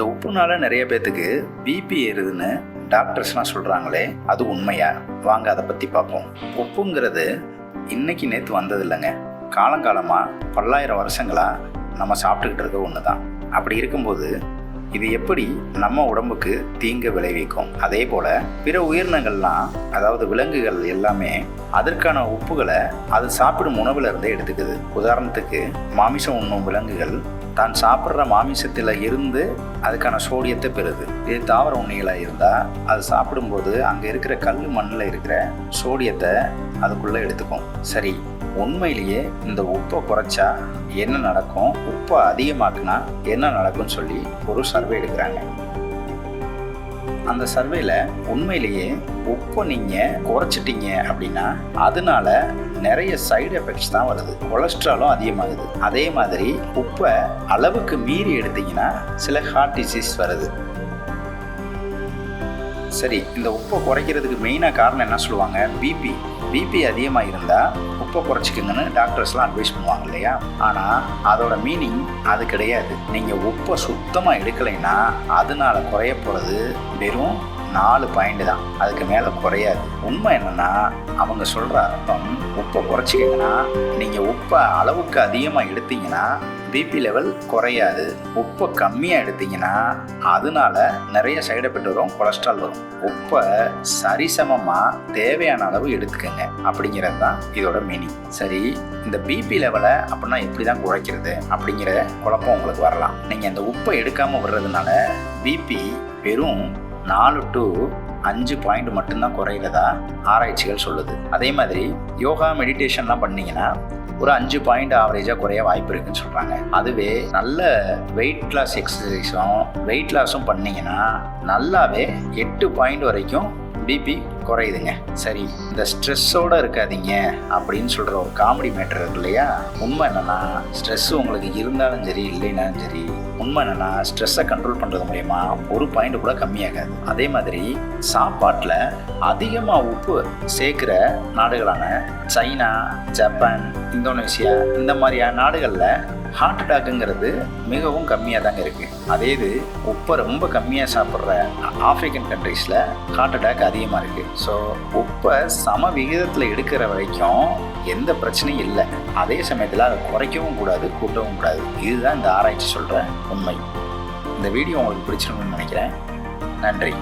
இந்த உப்புனால நிறைய பேத்துக்கு பிபி ஏறுதுன்னு டாக்டர்ஸ்லாம் சொல்கிறாங்களே அது உண்மையா? வாங்க அதை பற்றி பார்ப்போம். உப்புங்கிறது இன்னைக்கு நேற்று வந்தது இல்லைங்க. காலங்காலமாக பல்லாயிரம் வருஷங்களாக நம்ம சாப்பிட்டுக்கிட்டு இருக்க ஒன்று தான் அப்படி இருக்கும்போது இது எப்படி நம்ம உடம்புக்கு தீங்கு விளைவிக்கும்? அதே போல் பிற உயிரினங்கள்லாம் அதாவது விலங்குகள் எல்லாமே அதற்கான உப்புகளை அது சாப்பிடும் உணவுல இருந்தே எடுத்துக்குது. உதாரணத்துக்கு மாமிசம் உண்ணும் விலங்குகள் தான் சாப்பிட்ற மாமிசத்தில் இருந்து அதுக்கான சோடியத்தை பெறுது. இது தாவர உண்ணிகளாக இருந்தால் அது சாப்பிடும்போது அங்கே இருக்கிற கல் மண்ணில் இருக்கிற சோடியத்தை அதுக்குள்ளே எடுத்துக்கும். சரி உண்மையிலேயே இந்த உப்பை குறைச்சா என்ன நடக்கும்? உப்பை அதிகமாக்குனா என்ன நடக்கும்னு சொல்லி ஒரு சர்வே எடுக்கிறாங்க. அந்த சர்வேல உண்மையிலேயே உப்பை நீங்கள் குறைச்சிட்டீங்க அப்படின்னா அதனால நிறைய சைடு எஃபெக்ட்ஸ் தான் வருது. கொலஸ்ட்ராலும் அதிகமாகுது. அதே மாதிரி உப்பை அளவுக்கு மீறி எடுத்தீங்கன்னா சில ஹார்ட் டிசீஸ் வருது. சரி இந்த உப்பை குறைக்கிறதுக்கு மெயினாக காரணம் என்ன சொல்லுவாங்க? பிபி பிபி அதிகமாக இருந்தால் உப்பை குறைச்சிக்கங்கன்னு டாக்டர்ஸ்லாம் அட்வைஸ் பண்ணுவாங்க இல்லையா? ஆனால் அதோட மீனிங் அது கிடையாது. நீங்கள் உப்பை சுத்தமாக எடுக்கலைன்னா அதனால குறைய போகிறது வெறும் நாலு பாயிண்ட் தான். அதுக்கு மேலே குறையாது. உண்மை என்னென்னா அவங்க சொல்கிற அர்த்தம் உப்பை குறைச்சிக்கிங்கன்னா நீங்கள் உப்பை அளவுக்கு அதிகமாக எடுத்தீங்கன்னா பிபி லெவல் குறையாது. உப்பை கம்மியாக எடுத்தீங்கன்னா அதனால நிறைய சைடு எஃபெக்ட் வரும் கொலஸ்ட்ரால் வரும். உப்பை சரிசமமாக தேவையான அளவு எடுத்துக்கங்க. அப்படிங்கிறது தான் இதோட மீனிங் சரி இந்த பிபி லெவலை அப்படின்னா எப்படி தான் குறைக்கிறது? அப்படிங்கிற குழப்பம் உங்களுக்கு வரலாம். நீங்கள் அந்த உப்பை எடுக்காமல் விடுறதுனால பிபி வெறும் நாலு டு அஞ்சு பாயிண்ட் மட்டும்தான் குறையிறதா ஆராய்ச்சிகள் சொல்லுது. அதே மாதிரி யோகா மெடிடேஷன்லாம் பண்ணீங்கன்னா ஒரு அஞ்சு பாயிண்ட் ஆவரேஜாக குறைய வாய்ப்பு இருக்குன்னு சொல்கிறாங்க அதுவே நல்ல வெயிட் லாஸ் எக்ஸசைஸும் வெயிட் லாஸும் பண்ணிங்கன்னா நல்லாவே எட்டு பாயிண்ட் வரைக்கும் பிபி குறையுதுங்க. சரி இந்த ஸ்ட்ரெஸ்ஸோடு இருக்காதீங்க அப்படின்னு சொல்கிற ஒரு காமெடி மேட்டர் இருக்கு இல்லையா? உண்மை என்னென்னா ஸ்ட்ரெஸ் உங்களுக்கு இருந்தாலும் சரி இல்லைனாலும் சரி உண்மை என்னென்னா ஸ்ட்ரெஸ்ஸை கண்ட்ரோல் பண்ணுறது மூலயமா ஒரு பாயிண்ட் கூட கம்மியாகாது. அதே மாதிரி சாப்பாட்டில் அதிகமாக உப்பு சேர்க்குற நாடுகளான சைனா ஜப்பான் இந்தோனேஷியா இந்த மாதிரியான நாடுகளில் ஹார்ட் அட்டாக்குங்கிறது மிகவும் கம்மியாக தாங்க இருக்குது அதே இது உப்பை ரொம்ப கம்மியாக சாப்பிட்ற ஆப்பிரிக்கன் கண்ட்ரீஸில் ஹார்ட் அட்டாக் அதிகமாக இருக்குது ஸோ உப்பை சம விகிதத்தில் எடுக்கிற வரைக்கும் எந்த பிரச்சனையும் இல்லை. அதே சமயத்தில் அதை குறைக்கவும் கூடாது கூட்டவும் கூடாது. இதுதான் இந்த ஆராய்ச்சி சொல்கிற உண்மை. இந்த வீடியோ உங்களுக்கு பிடிச்சிருக்குன்னு நினைக்கிறேன். நன்றி.